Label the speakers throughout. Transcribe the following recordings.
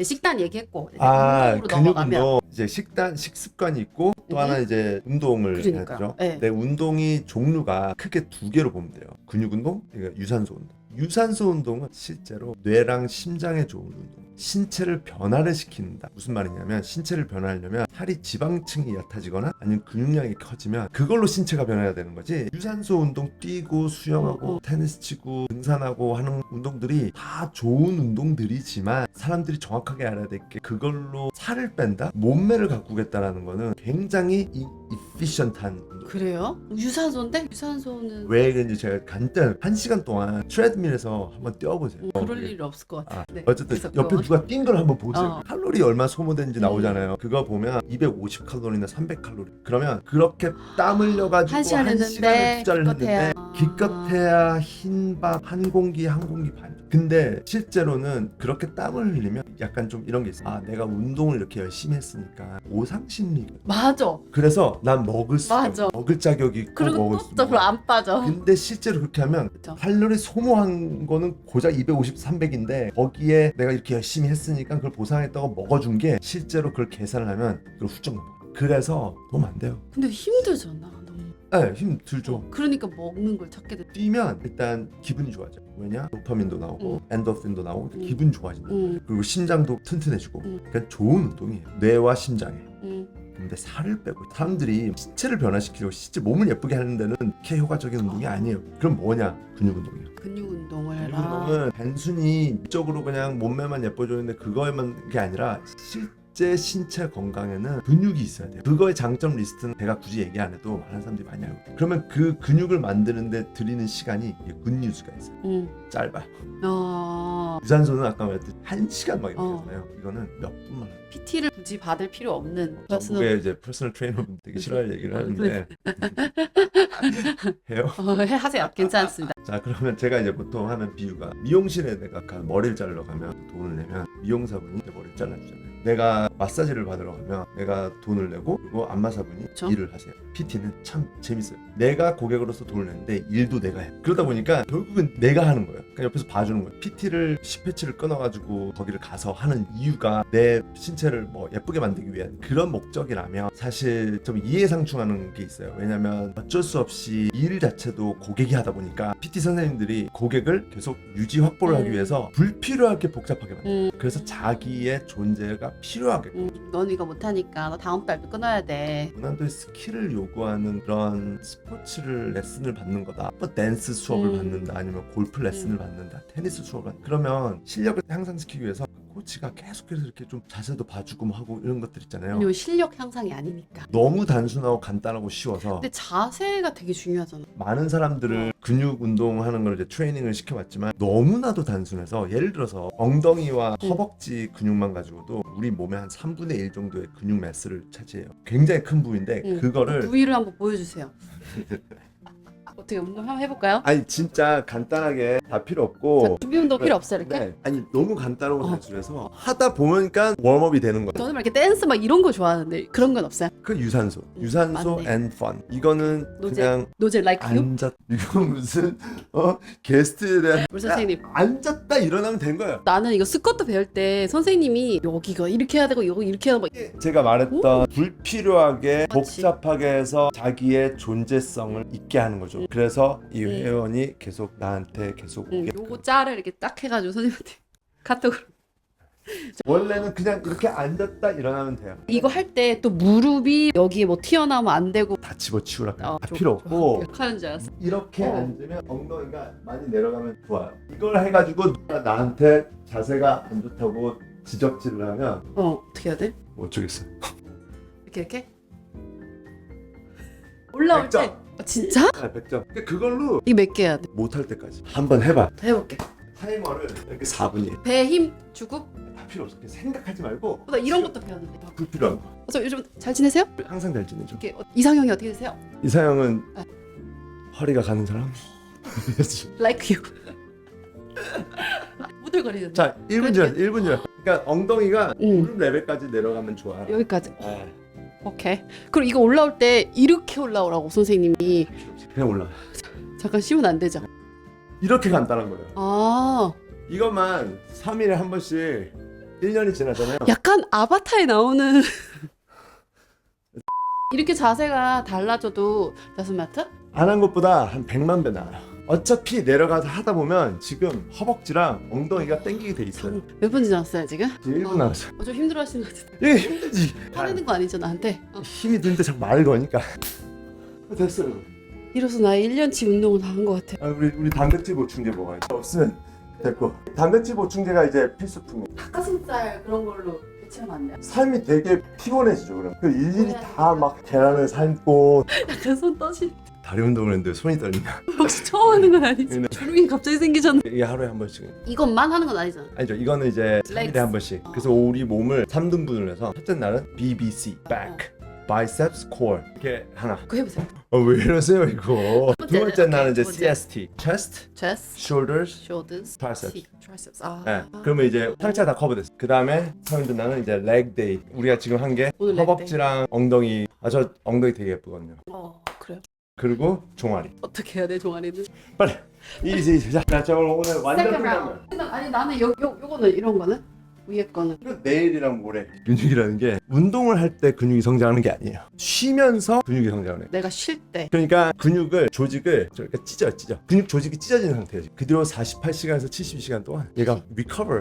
Speaker 1: 식단 얘기했고 이제
Speaker 2: 아
Speaker 1: 운동으로
Speaker 2: 근육
Speaker 1: 넘어가면
Speaker 2: 운동 이제 식단 식습관이 있고 또
Speaker 1: 네.
Speaker 2: 하나 이제 운동을
Speaker 1: 그러니까,
Speaker 2: 해야죠.
Speaker 1: 네.
Speaker 2: 내 운동이 종류가 크게 두 개로 보면 돼요. 근육 운동, 그러니까 유산소 운동. 유산소 운동은 실제로 뇌랑 심장에 좋은 운동. 신체를 변화를 시킨다. 무슨 말이냐면 신체를 변화하려면 살이 지방층이 얕아지거나 아니면 근육량이 커지면 그걸로 신체가 변해야 되는 거지. 유산소 운동 뛰고 수영하고. 테니스 치고 등산하고 하는 운동들이 다 좋은 운동들이지만 사람들이 정확하게 알아야 될 게 그걸로 살을 뺀다? 몸매를 가꾸겠다라는 거는 굉장히 이, 이 피션트한 운동.
Speaker 1: 그래요? 유산소인데 유산소는
Speaker 2: 왜 그런지 제가 간단 한 시간 동안 트레드밀에서 한번 뛰어보세요.
Speaker 1: 음,
Speaker 2: 어,
Speaker 1: 그럴. 일이 없을 것 같아.
Speaker 2: 아,
Speaker 1: 네.
Speaker 2: 어쨌든
Speaker 1: 그래서
Speaker 2: 옆에 누가 뛴 걸 한번 보세요.
Speaker 1: 어.
Speaker 2: 칼로리 얼마 소모되는지
Speaker 1: 음.
Speaker 2: 나오잖아요. 그거 보면 250 칼로리나 300 칼로리. 그러면 그렇게 땀 흘려가지고
Speaker 1: 한 시간 했는데
Speaker 2: 시간을 투자를. 했는데 기껏해야 흰밥 한 공기 한 공기 반. 근데 실제로는 그렇게 땀을 흘리면 약간 좀 이런 게 있어. 아 내가 운동을 이렇게 열심히 했으니까 보상 심리.
Speaker 1: 맞아.
Speaker 2: 그래서 난 먹을 수
Speaker 1: 맞아.
Speaker 2: 먹을 자격이 있고
Speaker 1: 그리고
Speaker 2: 먹을 또수
Speaker 1: 저로 안 빠져.
Speaker 2: 근데 실제로 그렇게 하면
Speaker 1: 그쵸.
Speaker 2: 칼로리 소모한 거는 고작 250, 300인데 거기에 내가 이렇게 열심히 했으니까 그걸 보상했다고 먹어준 게 실제로 그걸 계산을 하면 그걸 훌쩍 넘어. 그래서 너무 안 돼요.
Speaker 1: 근데 힘들잖아.
Speaker 2: 네, 힘 들죠.
Speaker 1: 그러니까 먹는 걸 찾게 돼.
Speaker 2: 뛰면 일단 기분이 좋아져. 왜냐? 도파민도 나오고 엔도핀도 나오고
Speaker 1: 음.
Speaker 2: 기분 좋아진다.
Speaker 1: 응,
Speaker 2: 그리고 심장도 튼튼해지고.
Speaker 1: 음.
Speaker 2: 그러니까 좋은 운동이에요. 뇌와 심장에.
Speaker 1: 응.
Speaker 2: 근데 살을 빼고 사람들이 신체를 변화시키려고 실제 몸을 예쁘게 하는 데는 그렇게 효과적인 운동이 아니에요. 그럼 뭐냐? 근육 운동이에요.
Speaker 1: 근육 운동을
Speaker 2: 근육
Speaker 1: 해라.
Speaker 2: 운동은 단순히 이쪽으로 그냥 몸매만 예뻐지는데 그거에만 게 아니라 실 제 신체 건강에는 근육이 있어야 돼요. 그거의 장점 리스트는 제가 굳이 얘기 안 해도 많은 사람들이 많이 알고 있어요. 그러면 그 근육을 만드는데 들이는 시간이 굿뉴스가 있어요.
Speaker 1: 응.
Speaker 2: 짧아요.
Speaker 1: 어,
Speaker 2: 유산소는 아까 말했듯이 한 시간 막 이렇게
Speaker 1: 어.
Speaker 2: 하잖아요. 이거는 몇 분만.
Speaker 1: PT를 굳이 받을 필요 없는
Speaker 2: 전국에 이제 퍼스널 트레이너분 되게 싫어할 얘기를 하는데 해요.
Speaker 1: 어, 해- 하세요. 괜찮습니다.
Speaker 2: 자 그러면 제가 이제 보통 하는 비유가 미용실에 내가 가 머리를 자르러 가면 돈을 내면 미용사분이 내 머리를 잘라주잖아요. 내가 마사지를 받으러 가면 내가 돈을 내고 그리고 안마사분이
Speaker 1: 그쵸.
Speaker 2: 일을 하세요. PT는 참 재밌어요. 내가 고객으로서 돈을 내는데 일도 내가 해 그러다 보니까 결국은 내가 하는 거예요. 그러니까 옆에서 봐주는 거예요. PT를 10회치를 끊어가지고 거기를 가서 하는 이유가 내 신체를 뭐 예쁘게 만들기 위한 그런 목적이라면 사실 좀 이해상충하는 게 있어요. 왜냐면 어쩔 수 없이 일 자체도 고객이 하다 보니까 PT 선생님들이 고객을 계속 유지 확보를 하기
Speaker 1: 음.
Speaker 2: 위해서 불필요하게 복잡하게 만들어요
Speaker 1: 음,
Speaker 2: 그래서 자기의 존재가 필요하게
Speaker 1: 음, 넌 이거 못하니까 너 다음 달도 끊어야 돼.
Speaker 2: 고난도의 스킬을 요구하는 그런 스포츠를 레슨을 받는 거다. 뭐 댄스 수업을
Speaker 1: 음.
Speaker 2: 받는다, 아니면 골프 레슨을
Speaker 1: 음.
Speaker 2: 받는다, 테니스 수업을 받는다. 그러면 실력을 향상시키기 위해서 코치가 계속해서 이렇게 좀 자세도 봐주고 뭐 하고 이런 것들 있잖아요.
Speaker 1: 왜냐면 실력 향상이 아니니까.
Speaker 2: 너무 단순하고 간단하고 쉬워서
Speaker 1: 근데 자세가 되게 중요하잖아.
Speaker 2: 많은 사람들을 근육 운동하는 걸 이제 트레이닝을 시켜봤지만 너무나도 단순해서 예를 들어서 엉덩이와
Speaker 1: 음.
Speaker 2: 허벅지 근육만 가지고도 우리 몸의 한 3분의 1 정도의 근육 매스를 차지해요. 굉장히 큰 부위인데
Speaker 1: 음.
Speaker 2: 그거를
Speaker 1: 부위를 한번 보여주세요. 어떻게 운동 한번 해볼까요?
Speaker 2: 아니 진짜 간단하게 다 필요 없고
Speaker 1: 자, 준비 운동 필요 없어요 이렇게?
Speaker 2: 네. 아니 너무 간단하고
Speaker 1: 어.
Speaker 2: 단순해서 하다 보니까 웜업이 되는 거예요.
Speaker 1: 저는 막 이렇게 댄스 막 이런 거 좋아하는데 그런 건 없어요?
Speaker 2: 그 유산소, 유산소
Speaker 1: 맞네.
Speaker 2: and fun. 이거는
Speaker 1: 노제.
Speaker 2: 그냥
Speaker 1: 노제 like you?
Speaker 2: 앉았 이거 무슨 어 게스트에 대한
Speaker 1: 물 선생님.
Speaker 2: 야, 앉았다 일어나면 된 거예요.
Speaker 1: 나는 이거 스쿼트 배울 때 선생님이 여기가 이렇게 해야 되고 이거 이렇게 해야 되고
Speaker 2: 제가 말했던 불필요하게
Speaker 1: 그렇지.
Speaker 2: 복잡하게 해서 자기의 존재성을 잊게 하는 거죠. 그래서 이
Speaker 1: 음.
Speaker 2: 회원이 계속 나한테 계속
Speaker 1: 응,
Speaker 2: 오게.
Speaker 1: 요거 짤을 이렇게 딱 해가지고 선생님한테 카톡으로
Speaker 2: 원래는 그냥 이렇게 앉았다 일어나면 돼요.
Speaker 1: 이거 할 때 또 무릎이 여기에 뭐 튀어나오면 안 되고
Speaker 2: 다 집어치우라.
Speaker 1: 어,
Speaker 2: 다
Speaker 1: 좀-
Speaker 2: 필요 없고
Speaker 1: 이렇게 하는 줄 알았어
Speaker 2: 이렇게
Speaker 1: 어.
Speaker 2: 앉으면 엉덩이가 많이 내려가면 좋아요. 이걸 해가지고 누가 나한테 자세가 안 좋다고 지적질을 하면
Speaker 1: 어 어떻게 해야 돼?
Speaker 2: 뭐 어쩌겠어.
Speaker 1: 이렇게 이렇게? 올라올 때
Speaker 2: 백점.
Speaker 1: 어, 진짜?
Speaker 2: 아, 100점. 그러니까 그걸로
Speaker 1: 이거 몇개 해야 돼?
Speaker 2: 못할 때까지 한번 해봐.
Speaker 1: 해볼게
Speaker 2: 타이머를 이렇게 4분이에요.
Speaker 1: 배에 힘 주고
Speaker 2: 다 필요 없어. 그냥 생각하지 말고
Speaker 1: 어, 나 이런 것도 배웠는데
Speaker 2: 다 불필요한 거.
Speaker 1: 어, 저 요즘 잘 지내세요?
Speaker 2: 항상 잘 지내죠.
Speaker 1: 이렇게 어, 이상형이 어떻게 되세요?
Speaker 2: 이사영은
Speaker 1: 아.
Speaker 2: 허리가 가는 사람.
Speaker 1: Like you 무들거리는
Speaker 2: 자, 1분 전, 1분 전. 그러니까 엉덩이가
Speaker 1: 응.
Speaker 2: 무릎 레벨까지 내려가면 좋아.
Speaker 1: 여기까지
Speaker 2: 아,
Speaker 1: 오케이 그리고 이거 올라올 때 이렇게 올라오라고 선생님이
Speaker 2: 그냥 올라.
Speaker 1: 잠깐 쉬면 안 되죠?
Speaker 2: 이렇게 간단한 거예요.
Speaker 1: 아
Speaker 2: 이것만 3일에 한 번씩 1년이 지나잖아요.
Speaker 1: 약간 아바타에 나오는 이렇게 자세가 달라져도 matter?
Speaker 2: 안한 것보다 한 100만 배 나아요. 어차피 내려가서 하다 보면 지금 허벅지랑 엉덩이가 땡기게 돼 있어요.
Speaker 1: 몇 분 지났어요 지금?
Speaker 2: 지금 1분 남았어요.
Speaker 1: 어, 좀 힘들어하시는 것 같은데
Speaker 2: 이게 힘들지.
Speaker 1: 화내는 거 아니죠 나한테? 어.
Speaker 2: 힘이 드는데 자꾸 말을 거니까. 됐어요.
Speaker 1: 이로써 나의 1년치 운동을 다 한 것 같아
Speaker 2: 아, 우리 우리 단백질 보충제 먹어야 돼. 없으면 됐고. 단백질 보충제가 이제 필수품이.
Speaker 1: 닭가슴살 그런 걸로 대체하면 안 돼요?
Speaker 2: 삶이 되게 피곤해지죠. 그럼 그 일일이 다막 계란을 삶고
Speaker 1: 약간 손 떠시
Speaker 2: 다리 운동을 했는데 손이 떨린다.
Speaker 1: 혹시 처음 하는 건 아니지?
Speaker 2: 네.
Speaker 1: 주름이 갑자기 생기셨는데
Speaker 2: 이게 하루에 한 번씩.
Speaker 1: 이것만 하는 건 아니잖아
Speaker 2: 아니죠. 이거는 이제
Speaker 1: Legs.
Speaker 2: 3일에 한 번씩. 그래서 우리 몸을 3등분을 해서 첫째 날은 BBC, back, biceps, core 이렇게 하나.
Speaker 1: 그거 해보세요
Speaker 2: 어, 왜 이러세요 이거? 두
Speaker 1: 번째
Speaker 2: 날은 이제
Speaker 1: 오케이, 두 번째.
Speaker 2: CST, chest,
Speaker 1: chest,
Speaker 2: shoulders.
Speaker 1: shoulders,
Speaker 2: Triceps.
Speaker 1: hip, triceps 아,
Speaker 2: 네. 그러면 이제 상체 다 커버됐어. 그 다음에 서른째 날은 이제 leg day. 우리가 지금 한 게
Speaker 1: 오늘 leg
Speaker 2: 허벅지랑 엉덩이. 아 저 엉덩이 되게 예쁘거든요.
Speaker 1: 어 그래요?
Speaker 2: 그리고 종아리.
Speaker 1: 어떻게 해야 돼 종아리는?
Speaker 2: 빨리. 이지 이지. 자, 자 오늘 오늘 완전
Speaker 1: Second
Speaker 2: 끝나면.
Speaker 1: 아니 나는 요, 요, 요거는 이런 거는? 위에 거는
Speaker 2: 그리고 내일이랑 모레 근육이라는 게 운동을 할 때 근육이 성장하는 게 아니에요. 쉬면서 근육이 성장을 해.
Speaker 1: 내가 쉴 때
Speaker 2: 그러니까 근육을 조직을 저렇게 찢어 찢어 근육 조직이 찢어진 상태예요 그 뒤로 48시간에서 72시간 동안 얘가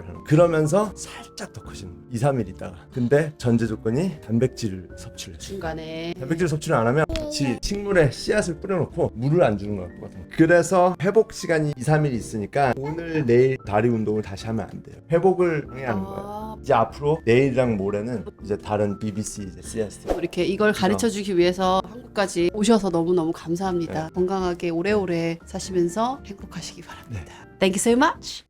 Speaker 2: 하는 거예요. 그러면서 살짝 더 커지는 거예요 2, 3일 있다가 근데 전제 조건이 단백질 섭취를 해요
Speaker 1: 중간에
Speaker 2: 단백질 섭취를 안 하면 같이 식물에 씨앗을 뿌려놓고 물을 안 주는 것 같거든 그래서 회복 시간이 2, 3일 있으니까 오늘 내일 다리 운동을 다시 하면 안 돼요. 회복을 해야 하는 거예요.
Speaker 1: 아,
Speaker 2: 이제 앞으로 내일이랑 모레는 이제 다른 BBC 이제 CST
Speaker 1: 이렇게 이걸 가르쳐 주기 위해서 한국까지 오셔서 너무너무 감사합니다. 건강하게 오래오래 사시면서 행복하시기 바랍니다. Thank you so much.